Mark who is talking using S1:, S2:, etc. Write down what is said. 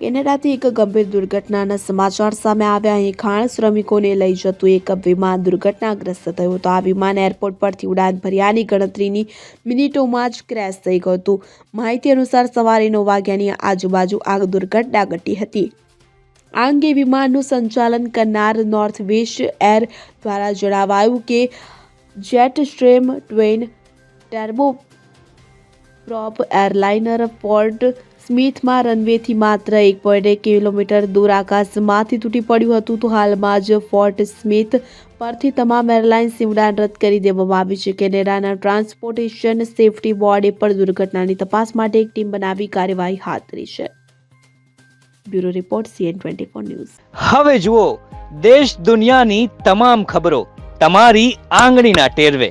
S1: કેનેડાથી એક ગંભીર દુર્ઘટનાના સમાચાર સામે આવ્યા. અહીં ખાણ શ્રમિકોને લઈ જતું એક વિમાન દુર્ઘટનાગ્રસ્ત થયું હતું. આ વિમાન એરપોર્ટ પરથી ઉડાન ભર્યાની ગણતરીની મિનિટોમાં જ ક્રેશ થઈ ગયું હતું. માહિતી અનુસાર સવારે નવ વાગ્યાની આજુબાજુ આ દુર્ઘટના ઘટી હતી. આ અંગે વિમાનનું સંચાલન કરનાર નોર્થ વેસ્ટ એર દ્વારા જણાવાયું કે jet stream twin turboprop airliner Fort સ્મિથમાં રનવેથી માત્ર એક પોઈન્ટ એક કિલોમીટર દૂર આકાશમાંથી તૂટી પડ્યું હતું. તો હાલમાં જ ફોર્ટ સ્મિથ પરથી તમામ એરલાઇન્સ ઉડાન રદ કરી દેવામાં આવી છે કેનેડાના ટ્રાન્સપોર્ટેશન સેફટી બોર્ડે પણ દુર્ઘટનાની તપાસ માટે એક ટીમ બનાવી કાર્યવાહી હાથ ધરી છે. Bureau report CN twenty four news.
S2: હવે જુઓ, દેશ દુનિયાની તમામ ખબરો તમારી આંગળીના ટેરવે.